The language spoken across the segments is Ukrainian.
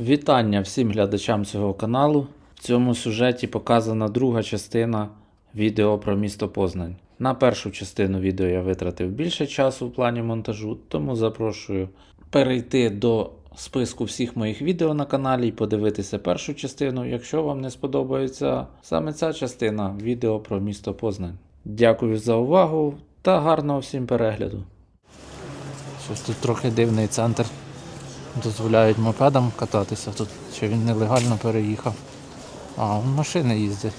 Вітання всім глядачам цього каналу. В цьому сюжеті показана друга частина відео про місто Познань. На першу частину відео я витратив більше часу в плані монтажу, тому запрошую перейти до списку всіх моїх відео на каналі і подивитися першу частину, якщо вам не сподобається саме ця частина відео про місто Познань. Дякую за увагу та гарного всім перегляду. Щось тут трохи дивний центр. Дозволяють мопедам кататися тут, чи він нелегально переїхав. А, вон машини їздять.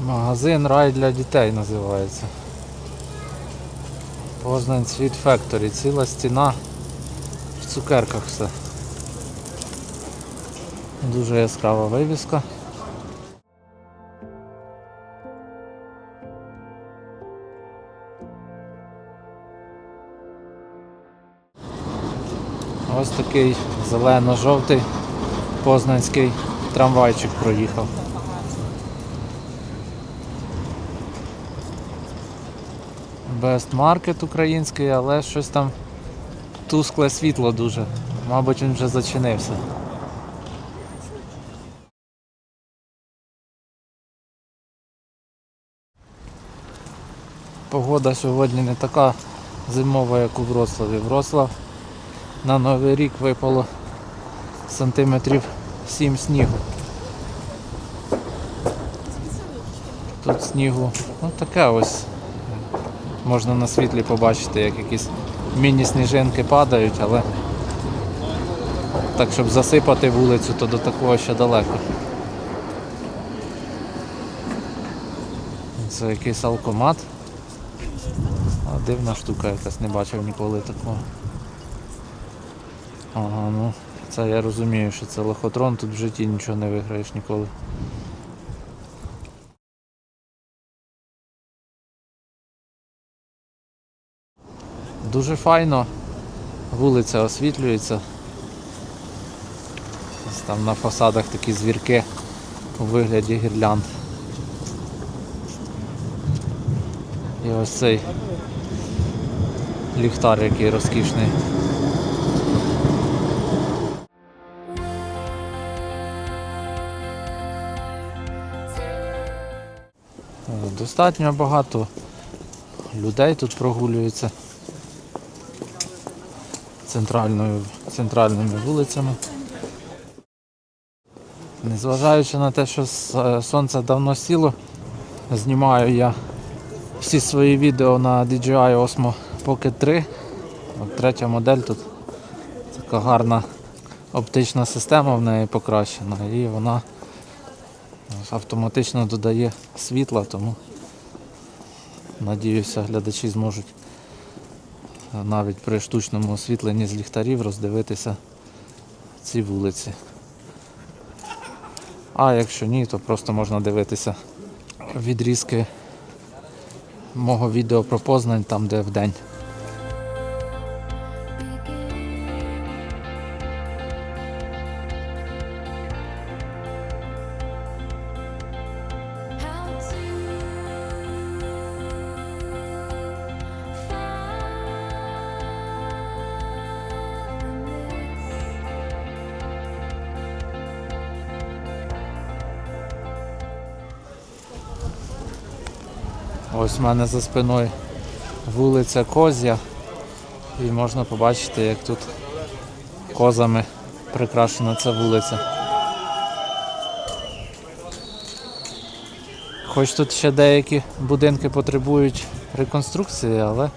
Магазин рай для дітей називається. Познань Світ Factory. Ціла стіна в цукерках все. Дуже яскрава вивіска. Ось такий зелено-жовтий познанський трамвайчик проїхав. Best Market український, але щось там тускле світло дуже. Мабуть, він вже зачинився. Погода сьогодні не така зимова, як у Вроцлаві. Вроцлав на Новий рік випало сантиметрів 7 снігу. Тут снігу, ну таке ось. Можна на світлі побачити, як якісь міні-сніжинки падають, але так, щоб засипати вулицю, то до такого ще далеко. Це якийсь алкомат. Дивна штука якась, не бачив ніколи такого. Ага, ну це я розумію, що це лохотрон, тут в житті нічого не виграєш ніколи. Дуже файно, вулиця освітлюється. Там на фасадах такі звірки у вигляді гірлянд. І ось цей ліхтар, який розкішний. Достатньо багато людей тут прогулюється центральною, центральними вулицями. Незважаючи на те, що е, сонце давно сіло, знімаю я всі свої відео на DJI Osmo Pocket 3. От третя модель тут така гарна оптична система в неї покращена і вона автоматично додає світла, тому надіюся глядачі зможуть навіть при штучному освітленні з ліхтарів роздивитися ці вулиці. А якщо ні, то просто можна дивитися відрізки мого відео про Познань там, де вдень. Ось в мене за спиною вулиця Козя. І можна побачити, як тут козами прикрашена ця вулиця. Хоч тут ще деякі будинки потребують реконструкції, але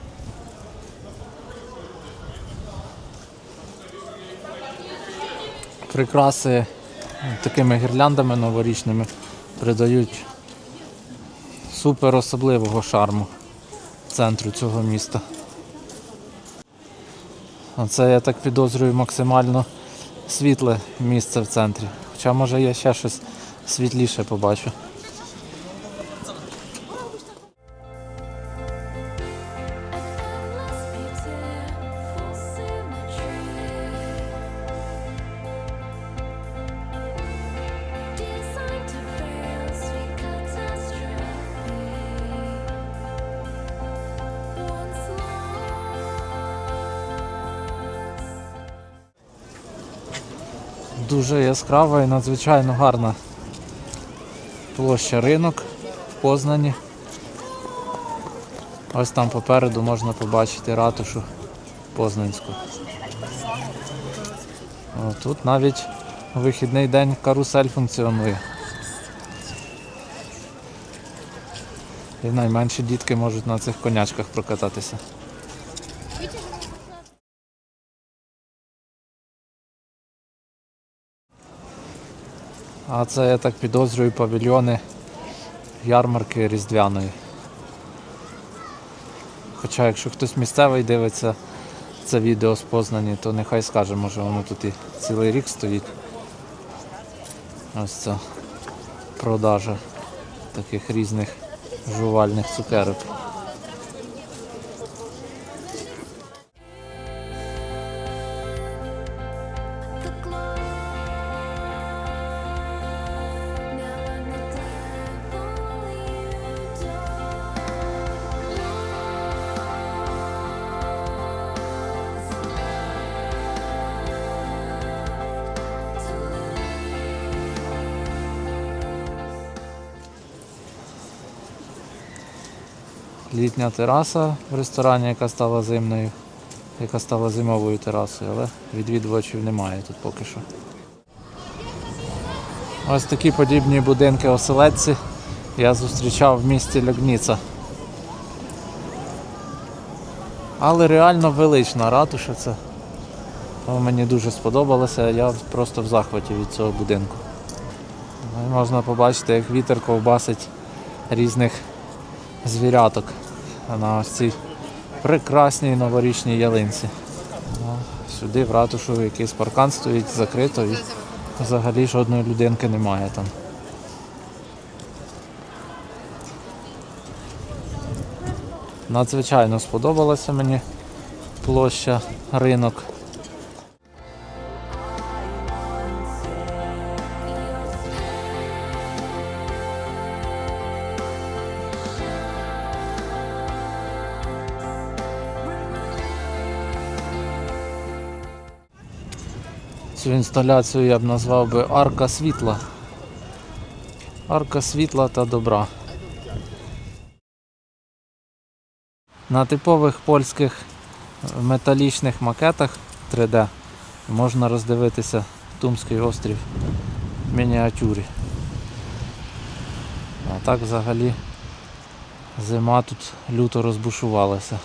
прикраси такими гірляндами новорічними придають супер особливого шарму центру цього міста. Це я так підозрюю максимально світле місце в центрі. Хоча може я ще щось світліше побачу. Дуже яскрава і надзвичайно гарна площа ринок в Познані. Ось там попереду можна побачити ратушу Познанську. О, тут навіть вихідний день карусель функціонує. І найменші дітки можуть на цих конячках прокататися. А це, я так підозрюю, павільйони ярмарки Різдвяної. Хоча якщо хтось місцевий дивиться це відео з Познані, то нехай скаже, може воно тут і цілий рік стоїть. Ось це продажа таких різних жувальних цукерок. Літня тераса в ресторані, яка стала зимною, яка стала зимовою терасою, але відвідувачів немає тут поки що. Ось такі подібні будинки оселедці я зустрічав в місті Лягніца. Але реально велична ратуша це. Мені дуже сподобалося, я просто в захваті від цього будинку. Ну, Можна побачити, як вітер ковбасить різних звіряток на ось цій прекрасній новорічній ялинці. Ну, Сюди в ратушу якийсь паркан стоїть закрито і взагалі жодної людинки немає там. Надзвичайно сподобалася мені площа ринок. Цю інсталяцію я б назвав би арка світла. Арка світла та добра. На типових польських металічних макетах 3D можна роздивитися Тумський острів в мініатюрі. А так взагалі зима тут люто розбушувалася.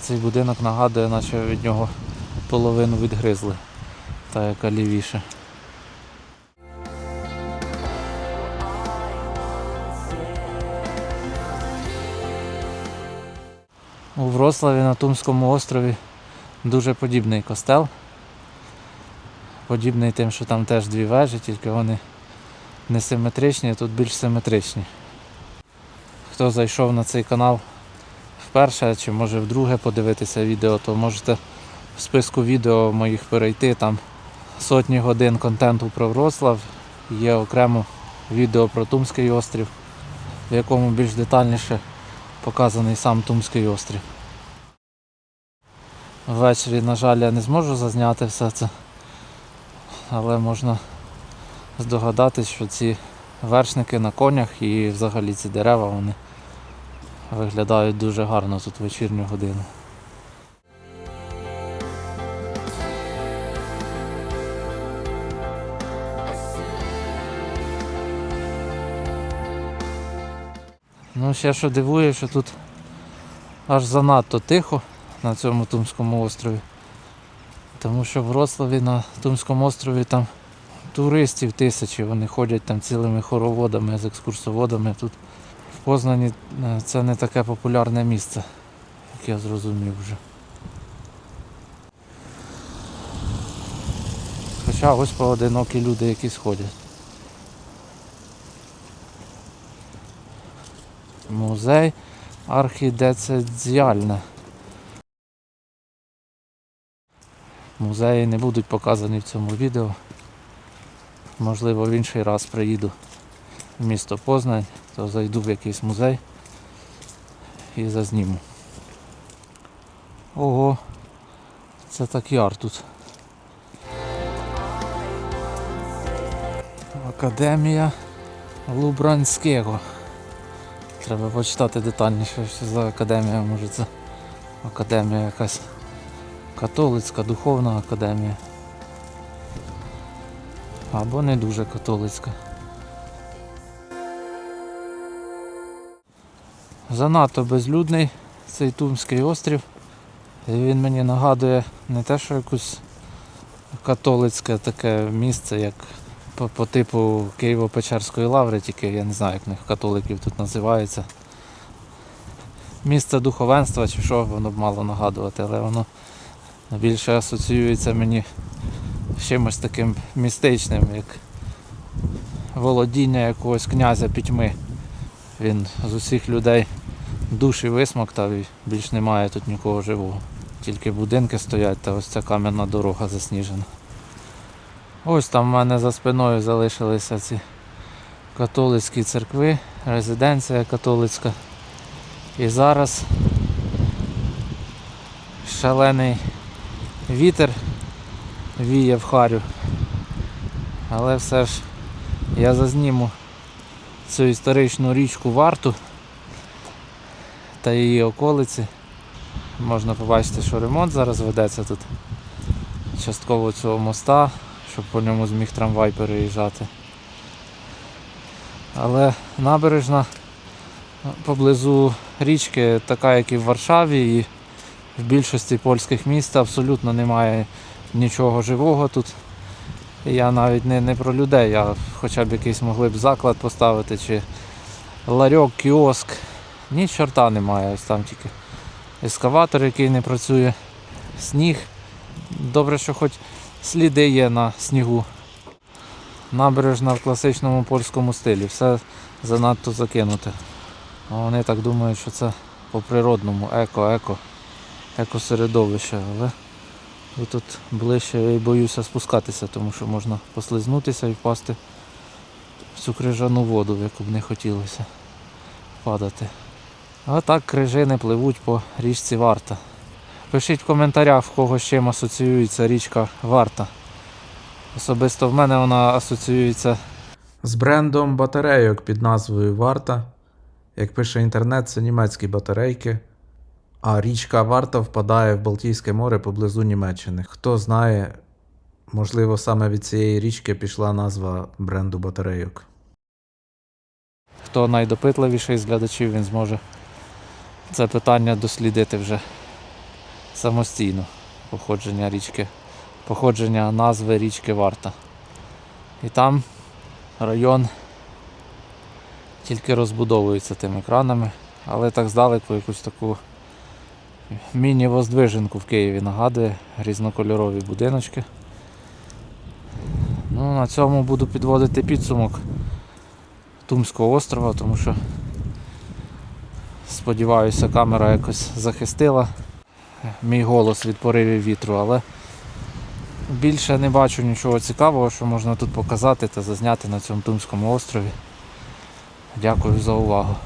Цей будинок нагадує, наче від нього половину відгризли, та яка лівіше. У Врославі на Тумському острові дуже подібний костел. Подібний тим, що там теж дві вежі, тільки вони не симетричні, а тут більш симетричні. Хто зайшов на цей канал вперше чи може вдруге подивитися відео, то можете в списку відео моїх перейти. Там сотні годин контенту про Вроцлав. Є окремо відео про Тумський острів, в якому більш детальніше показаний сам Тумський острів. Ввечері, на жаль, я не зможу зазняти все це, але можна здогадатись, що ці вершники на конях і взагалі ці дерева вони виглядають дуже гарно тут в вечірню годину. Ну, ще що дивує, що тут аж занадто тихо на цьому Тумському острові. Тому що в Вроцлаві на Тумському острові там туристів тисячі, вони ходять там цілими хороводами з екскурсоводами. Тут в Познані е, це не таке популярне місце, як я зрозумів вже. Хоча ось поодинокі люди якісь ходять. Музей архідецидіальне. Музеї не будуть показані в цьому відео. Можливо, в інший раз приїду в місто Познань, то зайду в якийсь музей і зазніму. Ого, це так яр тут. Академія Лубранського. Треба почитати детальніше, що за академія, може це академія якась католицька, духовна академія. Або не дуже католицька. Занадто безлюдний цей Тумський острів. І він мені нагадує не те, що якусь католицьке таке місце, як по, по типу Києво-Печерської лаври, тільки я не знаю, як них католиків тут називається. Місце духовенства чи що воно б мало нагадувати, але воно більше асоціюється мені з чимось таким містичним, як володіння якогось князя пітьми. Він з усіх людей душі висмоктав і більш немає тут нікого живого. Тільки будинки стоять та ось ця кам'яна дорога засніжена. Ось там в мене за спиною залишилися ці католицькі церкви, резиденція католицька. І зараз шалений вітер віє в харю. Але все ж я зазніму цю історичну річку Варту та її околиці. Можна побачити, що ремонт зараз ведеться тут. Частково цього моста, щоб по ньому зміг трамвай переїжджати. Але набережна поблизу річки така, як і в Варшаві, і в більшості польських міст абсолютно немає нічого живого тут. Я навіть не, не про людей, а хоча б якийсь могли б заклад поставити, чи ларьок, кіоск. Ні чорта немає, ось там тільки ескаватор, який не працює, сніг. Добре, що хоч сліди є на снігу. Набережна в класичному польському стилі, все занадто закинуте. А Вони так думають, що це по-природному, еко-еко, екосередовище, але тут ближче я боюся спускатися, тому що можна послизнутися і впасти в цю крижану воду, в яку б не хотілося падати. А так крижини пливуть по річці Варта. Пишіть в коментарях, в кого з чим асоціюється річка Варта. Особисто в мене вона асоціюється з брендом батарейок під назвою Варта. Як пише інтернет, це німецькі батарейки. А річка Варта впадає в Балтійське море поблизу Німеччини. Хто знає, можливо, саме від цієї річки пішла назва бренду батарейок. Хто найдопитливіший з глядачів, він зможе це питання дослідити вже самостійно. Походження річки, походження назви річки Варта. І там район тільки розбудовується тими кранами, але так здалеку якусь таку міні-воздвиженку в Києві нагадує, різнокольорові будиночки. Ну, на цьому буду підводити підсумок Тумського острова, тому що сподіваюся, камера якось захистила мій голос від поривів вітру, але більше не бачу нічого цікавого, що можна тут показати та зазняти на цьому Тумському острові. Дякую за увагу.